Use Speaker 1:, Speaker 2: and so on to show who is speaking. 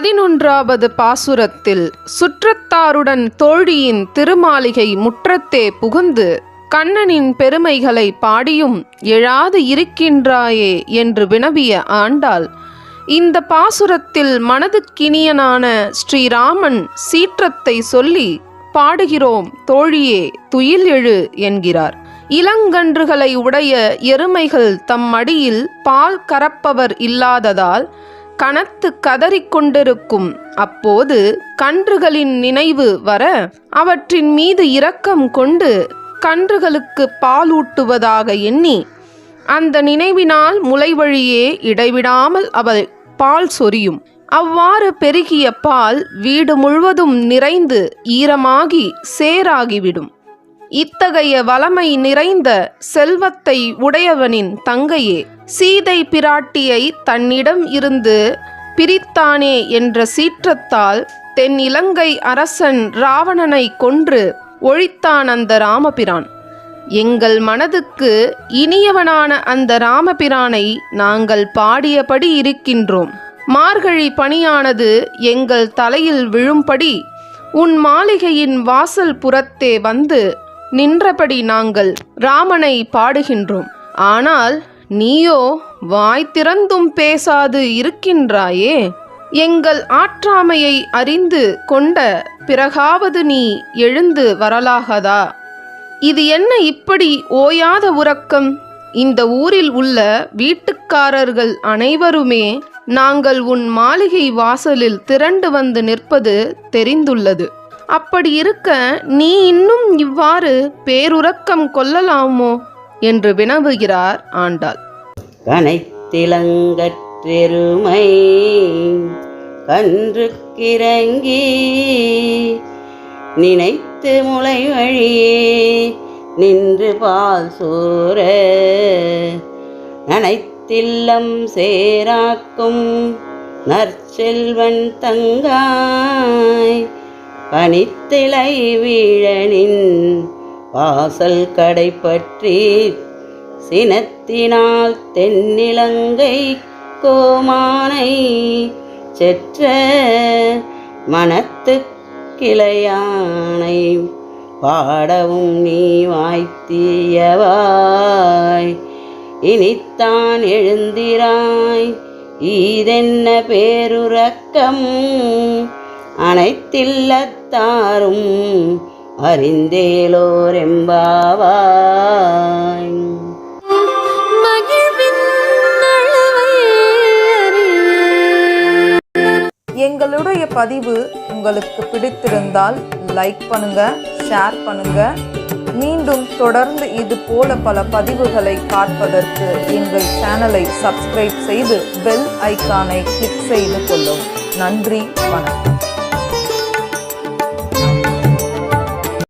Speaker 1: பதினொன்றாவது பாசுரத்தில் சுற்றத்தாருடன் தோழியின் திருமாளிகை முற்றத்தே புகுந்து கண்ணனின் பெருமைகளை பாடியும் எழாது இருக்கின்றாயே என்று வினவிய ஆண்டாள். இந்த பாசுரத்தில் மனதுக்கினியனான ஸ்ரீராமன் சீற்றத்தை சொல்லி பாடுகிறோம் தோழியே துயில் எழு என்கிறார். இளங்கன்றுகளை உடைய எருமைகள் தம் மடியில் பால் கறப்பவர் இல்லாததால் கனத்து கதறிக்கொண்டிருக்கும். அப்போது கன்றுகளின் நினைவு வர அவற்றின் மீது இரக்கம் கொண்டு கன்றுகளுக்கு பாலூட்டுவதாக எண்ணி அந்த நினைவினால் முளைவழியே இடைவிடாமல் அவள் பால் சொரியும். அவ்வாறு பெருகிய பால் வீடு முழுவதும் நிறைந்து ஈரமாகி சேராகிவிடும். இத்தகைய வளமை நிறைந்த செல்வத்தை உடையவனின் தங்கையே சீதை பிராட்டியை தன்னிடம் இருந்து பிரித்தானே என்ற சீற்றத்தால் தென் இலங்கை அரசன் ராவணனை கொன்று ஒழித்தான் அந்த ராமபிரான். எங்கள் மனதுக்கு இனியவனான அந்த ராமபிரானை நாங்கள் பாடியபடி இருக்கின்றோம். மார்கழி பணியானது எங்கள் தலையில் விழும்படி உன் மாளிகையின் வாசல் புறத்தே வந்து நின்றபடி நாங்கள் ராமனை பாடுகின்றோம். ஆனால் நீயோ வாய் திறந்தும் பேசாது இருக்கின்றாயே. எங்கள் ஆற்றாமையை அறிந்து கொண்ட பிறகாவது நீ எழுந்து வரலாகதா? இது என்ன இப்படி ஓயாத உறக்கம்? இந்த ஊரில் உள்ள வீட்டுக்காரர்கள் அனைவருமே நாங்கள் உன் மாளிகை வாசலில் திரண்டு வந்து நிற்பது தெரிந்துள்ளது. அப்படி இருக்க நீ இன்னும் இவ்வாறு பேருறக்கம் கொள்ளலாமோ? என்று வினவுகிறார் ஆண்டாள்.
Speaker 2: கனைத்திலங்கற்றெருமை கன்றுக்கிறங்கி நினைத்து முளை வழியே நின்று பால் சோர நனைத்தில்லம் சேராக்கும் நற்செல்வன் தங்காய் பனித்திலை வீழனின் வாசல் கடை பற்றி சினத்தினால் தென்னிலங்கை கோமானை செற்ற மனத்து கிளையானை பாடவும் நீ வாய்த்தியவாய். இனித்தான் எழுந்திராய் ஈதென்ன பேருறக்கம்? அனைத்தில்லத்தாரும் அறிந்தேலோரெம்பாவாய்.
Speaker 3: எங்களுடைய பதிவு உங்களுக்கு பிடித்திருந்தால் லைக் பண்ணுங்க ஷேர் பண்ணுங்க. மீண்டும் தொடர்ந்து இது போல பல பதிவுகளை பார்ப்பதற்கு எங்கள் சேனலை சப்ஸ்கிரைப் செய்து பெல் ஐகானை கிளிக் செய்து கொள்ளவும் நன்றி வணக்கம்.